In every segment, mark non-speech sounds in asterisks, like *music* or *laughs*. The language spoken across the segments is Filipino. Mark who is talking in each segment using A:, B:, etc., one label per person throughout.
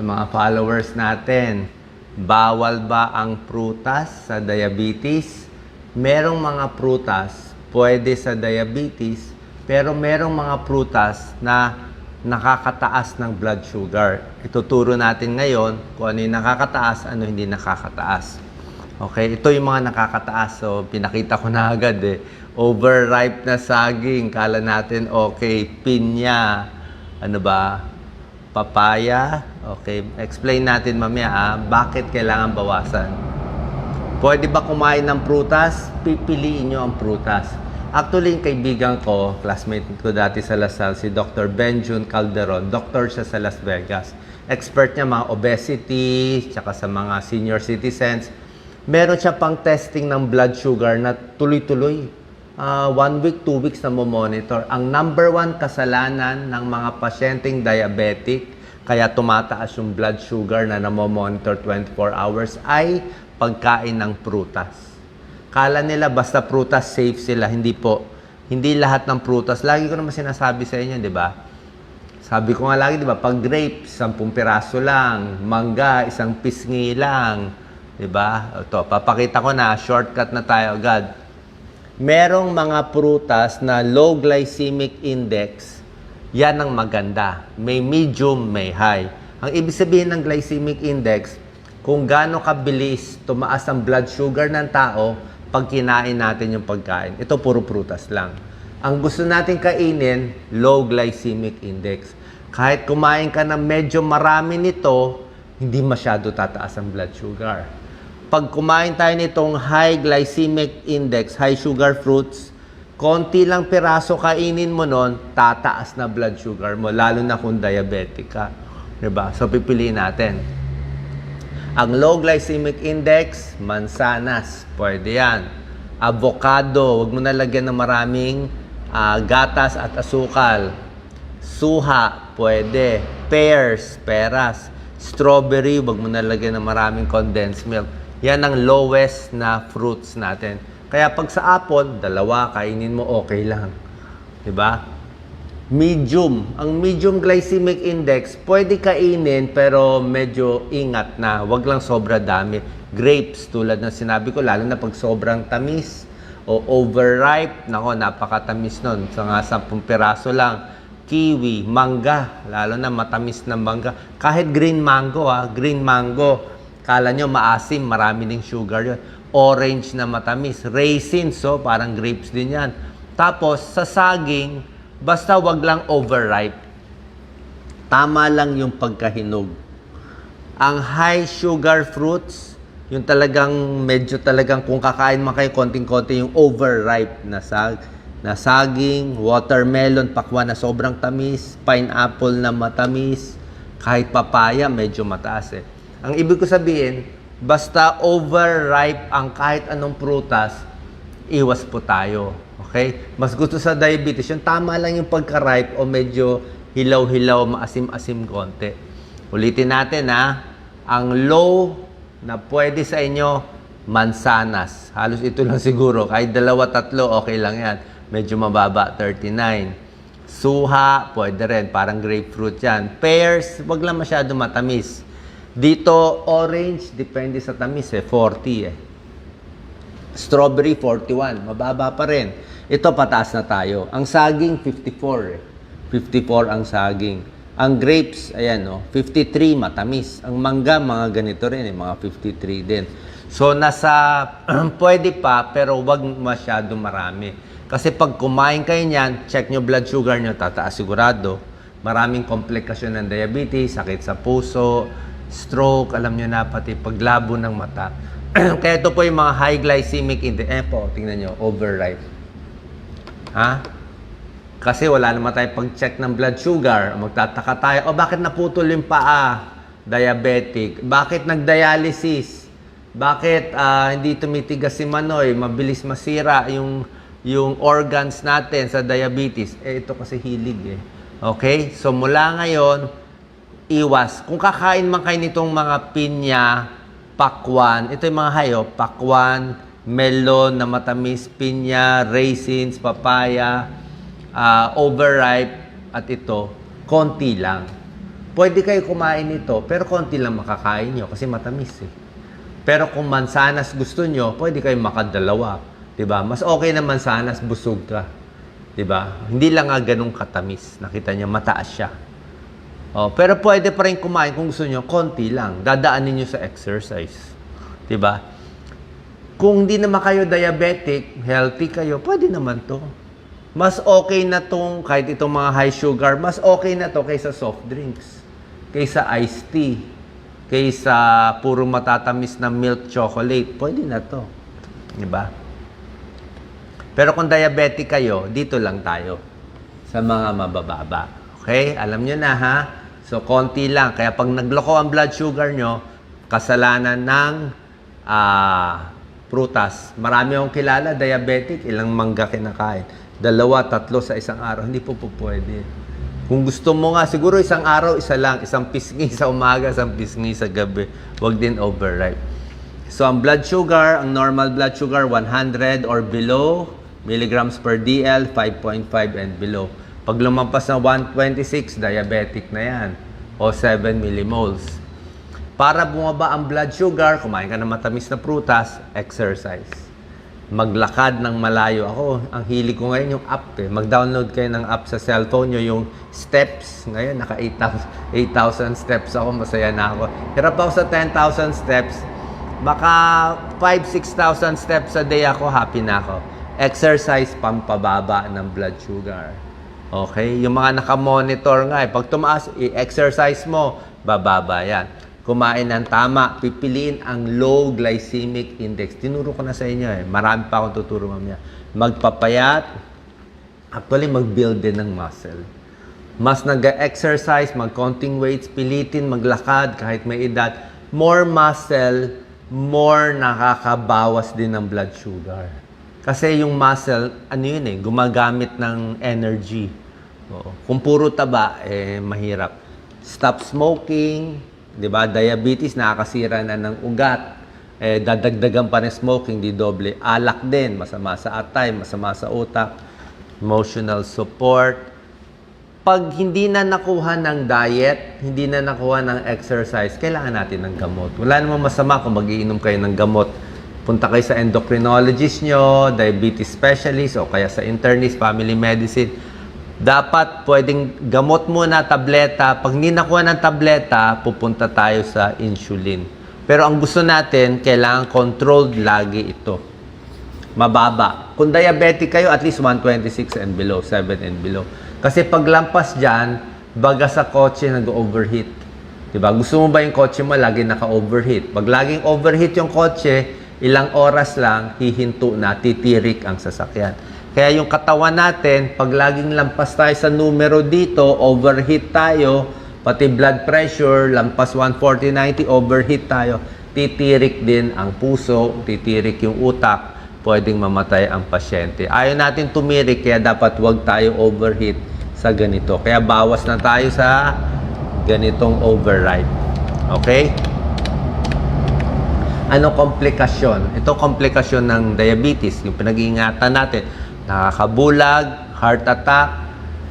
A: sa mga followers natin. Bawal ba ang prutas sa diabetes? Merong mga prutas pwede sa diabetes, pero merong mga prutas na nakakataas ng blood sugar. Ituturo natin ngayon kung ano yung nakakataas, ano hindi nakakataas. Okay, ito yung mga nakakataas. So, pinakita ko na agad eh. Overripe na saging. Kala natin, okay. Pinya. Ano ba? Papaya. Okay. Explain natin mamaya ah, bakit kailangan bawasan. Pwede ba kumain ng prutas? Pipiliin nyo ang prutas. Actually, yung kaibigan ko, classmate ko dati sa Lasal, si Dr. Benjun Calderon, doctor siya sa Las Vegas. Expert niya mga obesity, tsaka sa mga senior citizens. Meron siya pang testing ng blood sugar na tuloy-tuloy. Ah, one week, two weeks na mo-monitor. Ang number one kasalanan ng mga pasyenteng diabetic, kaya tumataas yung blood sugar na namo-monitor 24 hours, ay pagkain ng prutas. Kala nila basta prutas safe sila, hindi po. Hindi lahat ng prutas. Lagi ko naman sinasabi sa inyo, di ba? Sabi ko nga lagi, di ba, pag grapes, 10 piraso lang, mangga, isang pisngi lang, di ba? Ito, papakita ko na, shortcut na tayo agad. Merong mga prutas na low glycemic index, yan ang maganda. May medium, may high. Ang ibig sabihin ng glycemic index, kung gaano kabilis tumaas ang blood sugar ng tao pag kinain natin yung pagkain. Ito puro prutas lang. Ang gusto natin kainin, low glycemic index. Kahit kumain ka ng medyo marami nito, hindi masyado tataas ang blood sugar. Pag kumain tayo nitong high glycemic index, high sugar fruits, konti lang piraso kainin mo nun, tataas na blood sugar mo, lalo na kung diabetic ka. 'Di ba? So, pipiliin natin. Ang low glycemic index, mansanas, pwede yan. Avocado, wag mo na lagyan ng maraming ah, gatas at asukal. Suha, pwede. Pears, peras. Strawberry, wag mo na lagyan ng maraming condensed milk. Yan ang lowest na fruits natin. Kaya pag sa apple, dalawa, kainin mo, okay lang. ba? Medium. Ang medium glycemic index, pwede kainin pero medyo ingat na. Huwag lang sobra dami. Grapes, tulad ng sinabi ko, lalo na pag sobrang tamis o overripe, nako, napakatamis nun. So nga, 10 piraso lang. Kiwi, mangga, lalo na matamis na mangga. Kahit green mango, ha, green mango, kala nyo maasim, marami ding sugar yun. Orange na matamis. Raisins, so parang grapes din yan. Tapos, sa saging, basta wag lang overripe. Tama lang yung pagkahinog. Ang high sugar fruits, yung talagang medyo talagang kung kakain man kayo konting-konti yung overripe na sag na saging, watermelon, pakwan na sobrang tamis, pineapple na matamis, kahit papaya medyo mataas eh. Ang ibig ko sabihin, basta overripe ang kahit anong prutas, iwas po tayo. Okay? Mas gusto sa diabetes, yung tama lang yung pagka-ripe o medyo hilaw-hilaw, maasim-asim konti. Ulitin natin ha, ang low na pwede sa inyo, mansanas. Halos ito lang siguro. Kahit dalawa, tatlo, okay lang yan. Medyo mababa, 39. Suha, pwede rin. Parang grapefruit yan. Pears, wag lang masyado matamis. Dito, orange, depende sa tamis eh, 40 eh. Strawberry, 41. Mababa pa rin. Ito, pataas na tayo. Ang saging, 54 eh. 54 ang saging. Ang grapes, ayan no, 53 matamis. Ang mangga, mga ganito rin eh, mga 53 din. So, nasa, *clears throat* pwede pa, pero wag masyado marami. Kasi pag kumain kayo niyan, check nyo blood sugar nyo, tataas sigurado. Maraming komplikasyon ng diabetes, sakit sa puso, stroke, alam nyo na, pati paglabo ng mata. *clears throat* Kaya ito po yung mga high glycemic index. Eh po, tingnan nyo, overripe. Ha? Kasi wala naman tayo pag-check ng blood sugar. Magtataka tayo, o bakit naputol yung paa? Diabetic. Bakit nag-dialysis? Bakit ah, hindi tumitigas si Manoy? Mabilis masira yung, yung organs natin sa diabetes. Eh, ito kasi hilig eh. Okay? So, mula ngayon, iwas. Kung kakain man kayo nitong mga pinya, pakwan, ito yung mga hayo, pakwan, melon na matamis, pinya, raisins, papaya, ah, overripe, at ito, konti lang. pwede kayo kumain nito, pero konti lang makakain nyo kasi matamis eh. Pero kung mansanas gusto nyo, pwede kayo makadalawa. 'Di ba? Mas okay na mansanas, busog ka. 'Di ba? Hindi lang nga ganun katamis. Nakita niyo mataas siya. Oh, pero pwede pa rin kumain kung gusto niyo, konti lang. Dadaanin niyo sa exercise. 'Di ba? Kung hindi naman kayo diabetic, healthy kayo, pwede naman 'to. Mas okay na tong kahit itong mga high sugar, mas okay na to kaysa soft drinks, kaysa iced tea, kaysa puro matatamis na milk chocolate. Pwede na to. 'Di ba? Pero kung diabetic kayo, dito lang tayo sa mga mabababa. Okay? Alam nyo na ha? So, konti lang. Kaya pag nagloko ang blood sugar nyo, kasalanan ng ah, prutas. Marami akong kilala, diabetic, ilang mangga kinakain. Dalawa, tatlo sa isang araw. Hindi po po pwede. Kung gusto mo nga, siguro isang araw, isa lang. Isang pisngi sa umaga, isang pisngi sa gabi. Huwag din overripe. So, ang blood sugar, ang normal blood sugar, 100 or below milligrams per DL, 5.5 and below. Pag lumampas na 126, diabetic na yan. O 7 millimoles. Para bumaba ang blood sugar, kumain ka ng matamis na prutas, exercise. Maglakad ng malayo. Ako, ang hili ko ngayon yung app eh. Mag-download kayo ng app sa cellphone nyo, yung steps. Ngayon, naka 8,000 8,000 steps ako. Masaya na ako. Hirap ako sa 10,000 steps. Baka 5-6,000 steps a day ako, happy na ako. Exercise, pampababa ng blood sugar. Okay? Yung mga nakamonitor nga, eh, pag tumaas, i-exercise mo, bababa yan. Kumain ng tama, pipiliin ang low glycemic index. Tinuro ko na sa inyo eh. Marami pa akong tuturo mamaya. Magpapayat, actually mag-build din ng muscle. Mas nag-exercise, mag-counting weights, pilitin, maglakad kahit may edad. More muscle, more nakakabawas din ng blood sugar. Kasi yung muscle, ano yun eh, gumagamit ng energy. Oo. Kung puro taba, eh, mahirap. Stop smoking, di ba? Diabetes, nakakasira na ng ugat. Eh, dadagdagan pa ng smoking, di doble. Alak din, masama sa atay, masama sa utak. Emotional support. Pag hindi na nakuha ng diet, hindi na nakuha ng exercise, kailangan natin ng gamot. Wala namang masama kung magiinom kayo ng gamot punta kayo sa endocrinologist nyo, diabetes specialist, o kaya sa internist, family medicine. Dapat pwedeng gamot muna, tableta. Pag hindi nakuha ng tableta, pupunta tayo sa insulin. Pero ang gusto natin, kailangan controlled lagi ito. Mababa. Kung diabetic kayo, at least 126 and below, 7 and below. Kasi pag lampas dyan, baga sa kotse nag-overheat. Diba? Gusto mo ba yung kotse mo lagi naka-overheat? Pag laging overheat yung kotse, ilang oras lang, hihinto na, titirik ang sasakyan. Kaya yung katawan natin, pag laging lampas tayo sa numero dito, overheat tayo, pati blood pressure, lampas 140-90, overheat tayo, titirik din ang puso, titirik yung utak, pwedeng mamatay ang pasyente. Ayaw natin tumirik, kaya dapat wag tayo overheat sa ganito. Kaya bawas na tayo sa ganitong override. Okay? Ano komplikasyon? Ito komplikasyon ng diabetes, yung pinag-iingatan natin. Nakakabulag, heart attack,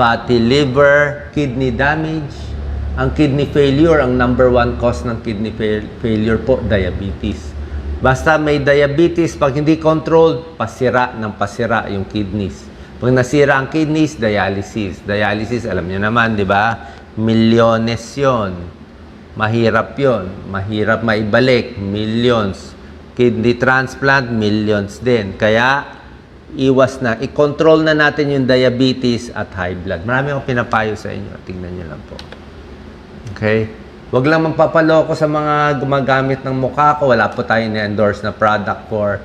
A: fatty liver, kidney damage. Ang kidney failure, ang number one cause ng kidney fail- failure po, diabetes. Basta may diabetes, pag hindi controlled, pasira ng pasira yung kidneys. Pag nasira ang kidneys, dialysis. Dialysis, alam niyo naman, di ba? Milyones yon Mahirap yon, Mahirap maibalik. Millions. Kidney transplant, millions din. Kaya, iwas na. I-control na natin yung diabetes at high blood. Marami akong pinapayo sa inyo. Tingnan nyo lang po. Okay? Huwag lang magpapaloko sa mga gumagamit ng mukha ko. Wala po tayo na-endorse na product for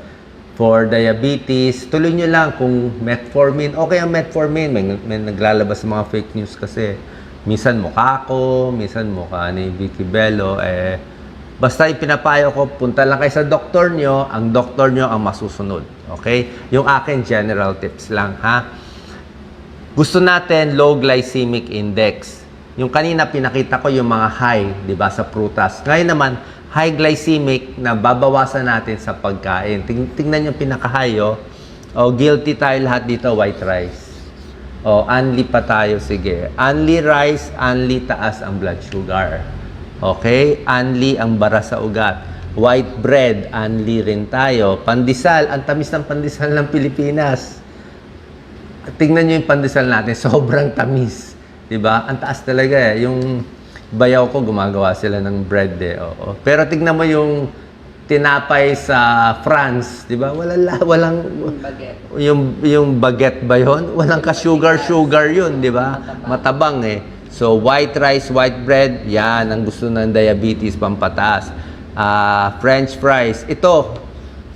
A: for diabetes. Tuloy nyo lang kung metformin. Okay ang metformin. May, may naglalabas sa mga fake news kasi minsan mukha ko, minsan mukha ni Vicky Bello, eh, basta ipinapayo ko, punta lang kayo sa doktor nyo, ang doktor nyo ang masusunod. Okay? Yung akin, general tips lang, ha? Gusto natin low glycemic index. Yung kanina pinakita ko yung mga high, di ba, sa prutas. Ngayon naman, high glycemic na babawasan natin sa pagkain. Ting tingnan yung pinaka-high, oh. oh. guilty tayo lahat dito, white rice. O, unli pa tayo, sige. Unli rice, unli taas ang blood sugar. Okay? Unli ang bara sa ugat. White bread, unli rin tayo. Pandesal, ang tamis ng pandesal ng Pilipinas. Tingnan nyo yung pandesal natin, *laughs* sobrang tamis. 'Di ba? Ang taas talaga eh. Yung bayaw ko, gumagawa sila ng bread eh. Oo. Pero tingnan mo yung tinapay sa France, 'di ba? Walang la- walang
B: Baguette.
A: yung yung baguette ba 'yon? Walang ka sugar sugar 'yun, 'di ba? Matabang eh. So white rice, white bread, 'yan ang gusto ng diabetes pampataas. Ah, french fries. Ito,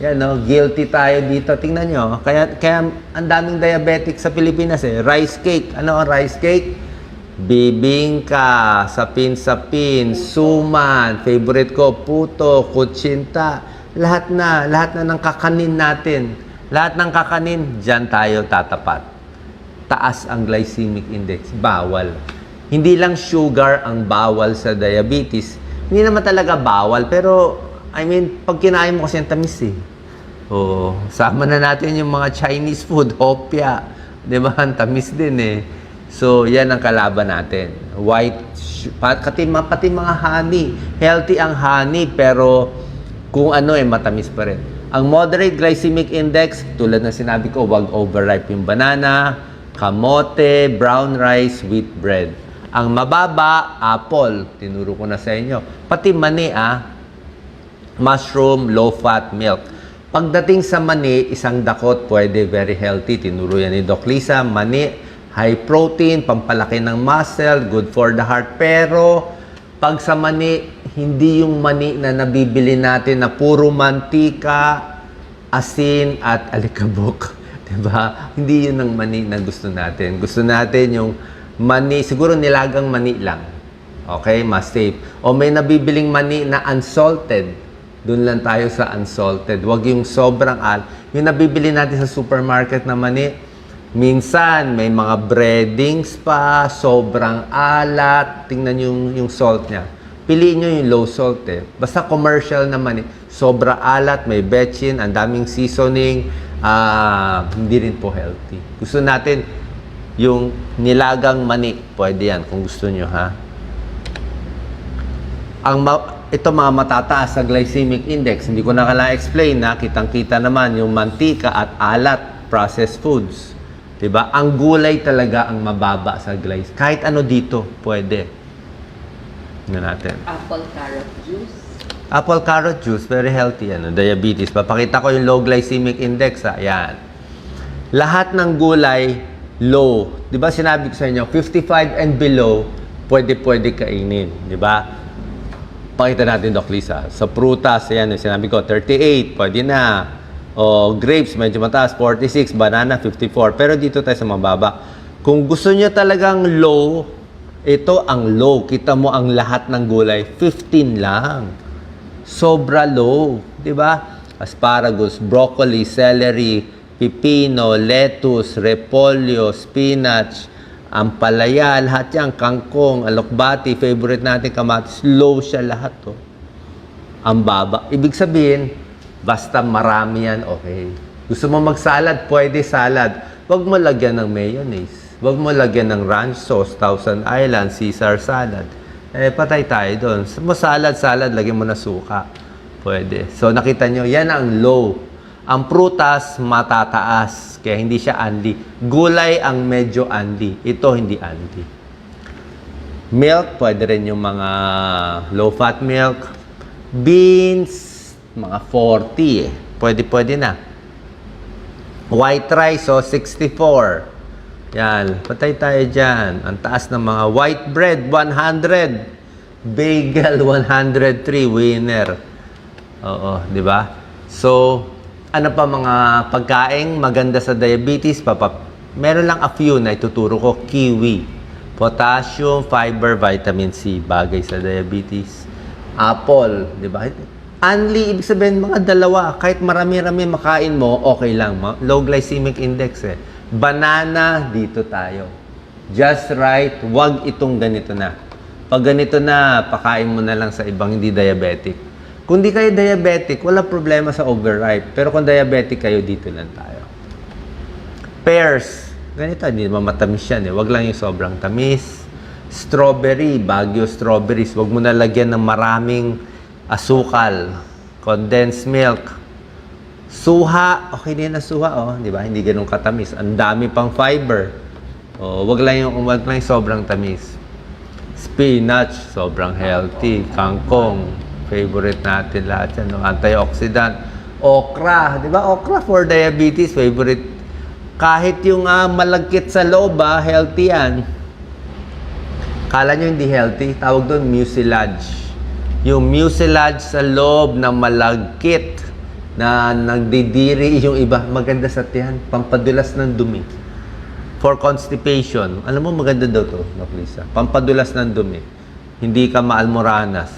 A: yan no, guilty tayo dito. Tingnan nyo. Kaya kaya ang daming diabetic sa Pilipinas eh. Rice cake. Ano ang rice cake? Bibingka, sapin-sapin, suman, favorite ko, puto, kutsinta. Lahat na, lahat na ng kakanin natin. Lahat ng kakanin, dyan tayo tatapat. Taas ang glycemic index. Bawal. Hindi lang sugar ang bawal sa diabetes. Hindi naman talaga bawal, pero I mean, pag kinain mo kasi ang tamis eh. Oo. Sama na natin yung mga Chinese food, hopya. Di ba? Ang tamis din eh. So, yan ang kalaban natin. White, pati, pati mga honey. Healthy ang honey, pero kung ano eh, matamis pa rin. Ang moderate glycemic index, tulad ng sinabi ko, wag overripe yung banana, kamote, brown rice, wheat bread. Ang mababa, apple. Tinuro ko na sa inyo. Pati mani, ah mushroom, low-fat milk. Pagdating sa mani, isang dakot pwede very healthy. Tinuro yan ni Doc Lisa. Mani, high protein, pampalaki ng muscle, good for the heart. Pero, pag sa mani, hindi yung mani na nabibili natin na puro mantika, asin, at *laughs* alikabok. 'Di ba? Hindi yun ang mani na gusto natin. Gusto natin yung mani, siguro nilagang mani lang. Okay, mas safe. O may nabibiling mani na unsalted. Doon lang tayo sa unsalted. Huwag yung sobrang al. Yung nabibili natin sa supermarket na mani, minsan may mga breadings pa, sobrang alat. Tingnan yung, yung salt niya. Piliin nyo yung low salt eh. Basta commercial na mani. Sobra alat, may betchin, ang daming seasoning. ah hindi rin po healthy. Gusto natin yung nilagang mani. Pwede yan kung gusto nyo ha ang ma- ito mga matataas sa glycemic index. Hindi ko na kailangan explain na kitang-kita naman yung mantika at alat processed foods. 'Di ba? Ang gulay talaga ang mababa sa glycemic. Kahit ano dito, pwede. Tingnan natin.
B: Apple carrot juice.
A: Apple carrot juice, very healthy. Ano, diabetes. Papakita ko yung low glycemic index. Ha? Yan. Lahat ng gulay, low. Di ba sinabi ko sa inyo, 55 and below, pwede-pwede kainin. Di ba? Pakita natin, Doc Lisa. Sa prutas, yan, sinabi ko, 38, pwede na. O grapes, medyo mataas, 46. Banana, 54. Pero dito tayo sa mababa. Kung gusto niyo talagang low, ito ang low. Kita mo ang lahat ng gulay, 15 lang. Sobra low. Di ba? Asparagus, broccoli, celery, pipino, lettuce, repolyo, spinach, ampalaya, lahat yan, kangkong, alokbati, favorite natin kamatis, low siya lahat to. Ang baba. Ibig sabihin, basta marami yan, okay. Gusto mo magsalad, pwede salad. Huwag mo lagyan ng mayonnaise. Huwag mo lagyan ng ranch sauce, Thousand Island, Caesar salad. Eh, patay tayo doon. Mo salad, salad, lagyan mo na suka. Pwede. So, nakita nyo, yan ang low. Ang prutas, matataas. Kaya hindi siya anli. Gulay ang medyo anli. Ito, hindi anli. Milk, pwede rin yung mga low-fat milk. Beans, mga 40 eh. Pwede, pwede na. White rice, oh, 64. Yan, patay tayo dyan. Ang taas ng mga white bread, 100. Bagel, 103. Winner. Oo, di ba? So, ano pa mga pagkaing maganda sa diabetes? Papa, meron lang a few na ituturo ko. Kiwi. Potassium, fiber, vitamin C. Bagay sa diabetes. Apple, di ba? Only, ibig sabihin, mga dalawa. Kahit marami-rami makain mo, okay lang. Low glycemic index eh. Banana, dito tayo. Just right, wag itong ganito na. Pag ganito na, pakain mo na lang sa ibang hindi diabetic. Kung di kayo diabetic, wala problema sa overripe. Pero kung diabetic kayo, dito lang tayo. Pears, Ganito, hindi naman matamis yan eh. Wag lang yung sobrang tamis. Strawberry, Baguio strawberries. Wag mo na lagyan ng maraming asukal. Condensed milk. Suha, okay din na suha, oh, di ba? Hindi ganun katamis. Ang dami pang fiber. Oh, wag lang yung wag lang yung sobrang tamis. Spinach, sobrang healthy. Kangkong, favorite natin lahat yan. No? Antioxidant. Okra, di ba? Okra for diabetes, favorite. Kahit yung ah, malagkit sa loob, ah, healthy yan. Kala nyo hindi healthy? Tawag doon mucilage. Yung mucilage sa loob na malagkit na nagdidiri yung iba. Maganda sa tiyan. Pampadulas ng dumi. For constipation. Alam mo, maganda daw to, Doc Lisa. Pampadulas ng dumi. Hindi ka maalmoranas.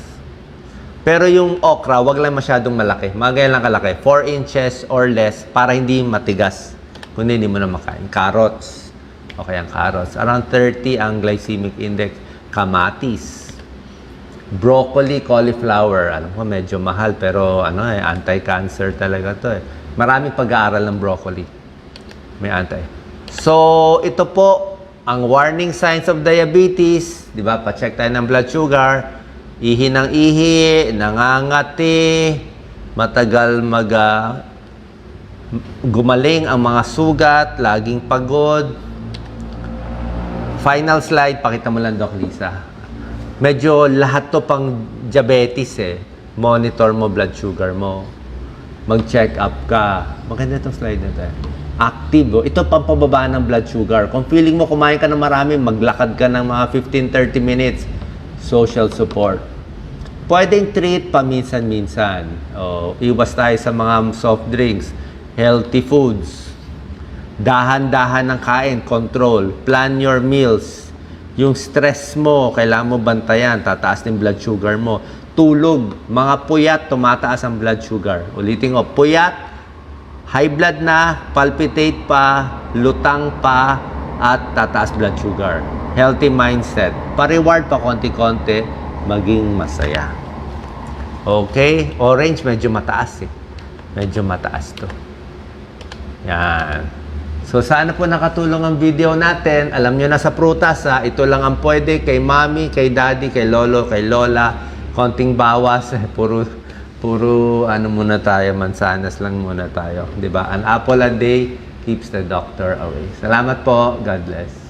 A: Pero yung okra, wag lang masyadong malaki. Mga lang kalaki. 4 inches or less para hindi matigas. Kundi hindi mo na makain. Carrots. Okay, ang carrots. Around 30 ang glycemic index. Kamatis. Broccoli, cauliflower. Alam ko, medyo mahal. Pero ano eh, anti-cancer talaga to eh. Maraming pag-aaral ng broccoli. May anti. So, ito po ang warning signs of diabetes. Di ba? Pa-check tayo ng blood sugar. Ihi ng ihi, nangangati, matagal mag ah, gumaling ang mga sugat, laging pagod. Final slide, pakita mo lang, Doc Lisa. Medyo lahat to pang diabetes eh. Monitor mo blood sugar mo. Mag-check up ka. Maganda itong slide na to eh. Active. Oh. Ito pampababa ng blood sugar. Kung feeling mo kumain ka ng marami, maglakad ka ng mga 15-30 minutes. Social support. Pwedeng treat paminsan-minsan. Oh, iwas tayo sa mga soft drinks. Healthy foods. Dahan-dahan ng kain, control. Plan your meals. Yung stress mo, kailangan mo bantayan, tataas din blood sugar mo. Tulog, mga puyat, tumataas ang blood sugar. Ulitin ko, puyat, high blood na, palpitate pa, lutang pa, at tataas blood sugar. Healthy mindset. Pa-reward pa konti-konti, maging masaya. Okay? Orange, medyo mataas eh. Medyo mataas to. Yan. So, sana po nakatulong ang video natin. Alam nyo na sa prutas, ha? ito lang ang pwede kay mami, kay daddy, kay lolo, kay lola. Konting bawas. *laughs* Puro, puro ano muna tayo, mansanas lang muna tayo. 'di ba? An apple a day keeps the doctor away. Salamat po. God bless.